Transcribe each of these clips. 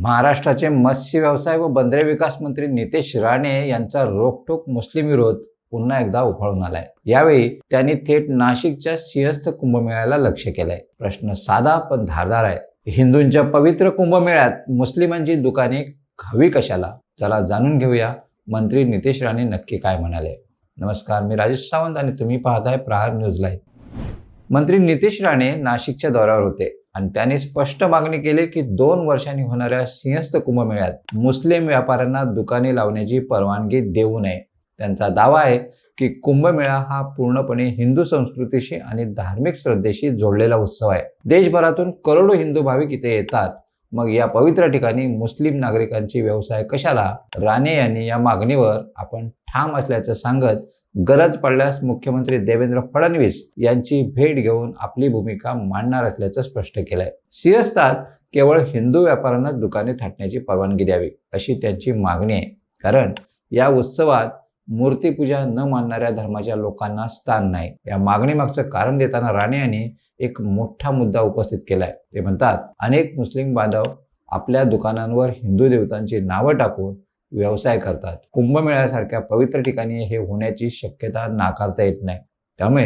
महाराष्ट्राचे मत्स्य व्यवसाय व बंदरे विकास मंत्री नितेश राणे यांचा रोखटोक मुस्लिम विरोध पुन्हा एकदा उफाळून आलाय. यावेळी त्यांनी थेट नाशिकच्या सिंहस्थ कुंभमेळ्याला लक्ष केलंय. प्रश्न साधा पण धारदार आहे. हिंदूंच्या पवित्र कुंभमेळ्यात मुस्लिमांची दुकाने हवी कशाला? चला जाणून घेऊया. मंत्री नितेश राणे नक्की काय म्हणाले? नमस्कार मी राजेश सावंत आणि तुम्ही पाहताय प्रहार न्यूज लाईव्ह. मंत्री नितेश राणे नाशिकच्या दौऱ्यावर होते. आणि त्याने स्पष्ट मागणी केली की दोन वर्षांनी होणाऱ्या सिंहस्थ कुंभमेळ्यात मुस्लिम व्यापाऱ्यांना दुकाने लावण्याची परवानगी देऊ नये. त्यांचा दावा आहे की कुंभमेळा हा पूर्णपणे हिंदू संस्कृतीशी आणि धार्मिक श्रद्धेशी जोडलेला उत्सव आहे. देशभरातून करोडो हिंदू भाविक इथे येतात. मग या पवित्र ठिकाणी मुस्लिम नागरिकांची व्यवसाय कशाला? राणे यांनी या मागणीवर आपण ठाम असल्याचं सांगत गरज पडल्यास मुख्यमंत्री देवेंद्र फडणवीस यांची भेट घेऊन आपली भूमिका मांडणार असल्याचं स्पष्ट केलंय. सिंहस्थात केवळ हिंदू व्यापाऱ्यांनाच दुकाने थाटण्याची परवानगी द्यावी अशी त्यांची मागणी आहे. कारण या उत्सवात मूर्तीपूजा न मानणाऱ्या धर्माच्या लोकांना स्थान नाही. या मागणीमागचं कारण देताना राणे यांनी एक मोठा मुद्दा उपस्थित केलाय. ते म्हणतात अनेक मुस्लिम बांधव आपल्या दुकानांवर हिंदू देवतांची नावं टाकून व्यवसाय करतात. कुंभमेळ्यासारख्या पवित्र ठिकाणी हे होण्याची शक्यता नाकारता येत नाही. त्यामुळे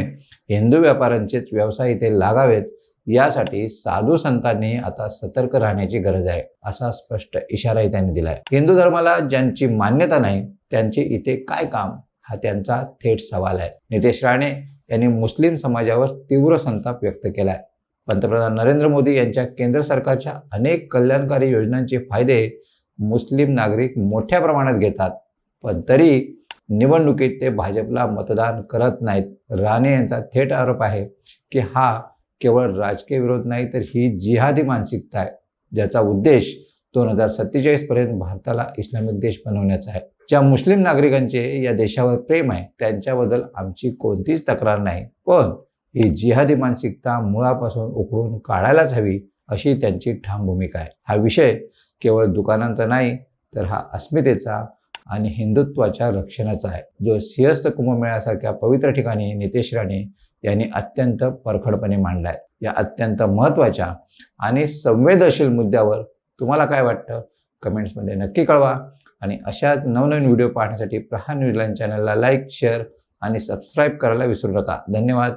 हिंदू व्यापाऱ्यांचेच व्यवसाय इथे लागावेत यासाठी साधू संतांनी आता सतर्क राहण्याची गरज आहे असा स्पष्ट इशाराही त्यांनी दिलाय. हिंदू धर्माला ज्यांची मान्यता नाही त्यांचे इथे काय काम? हा त्यांचा थेट सवाल आहे. नितेश राणे यांनी मुस्लिम समाजावर तीव्र संताप व्यक्त केलाय. पंतप्रधान नरेंद्र मोदी यांच्या केंद्र सरकारच्या अनेक कल्याणकारी योजनांचे फायदे मुस्लिम नागरिक मोठ्या प्रमाणात घेतात. पण तरी निवडणुकीत ते भाजपला मतदान करत नाहीत. राणे यांचा थेट आरोप आहे की हा केवळ राजकीय विरोध नाही तर ही जिहादी मानसिकता आहे ज्याचा उद्देश दोन हजार सत्तेचाळीसपर्यंत भारताला इस्लामिक देश बनवण्याचा आहे. ज्या मुस्लिम नागरिकांचे या देशावर प्रेम आहे त्यांच्याबद्दल आमची कोणतीच तक्रार नाही. पण ही जिहादी मानसिकता मुळापासून उकळून काढायलाच हवी अशी त्यांची ठाम भूमिका आहे. हा विषय केवळ दुकानांचा नाही तर हा अस्मितेचा आणि हिंदुत्वाच्या रक्षणाचा आहे. जो सिंहस्थ कुंभमेळ्यासारख्या पवित्र ठिकाणी नितेश राणे यांनी अत्यंत परखडपणे मांडलाय. या अत्यंत महत्त्वाच्या आणि संवेदनशील मुद्द्यावर तुम्हाला काय वाटतं? कमेंट्समध्ये नक्की कळवा आणि अशाच नवनवीन व्हिडिओ पाहण्यासाठी प्रहार न्यूजलाईन चॅनलला लाईक शेअर आणि सबस्क्राईब करायला विसरू नका. धन्यवाद.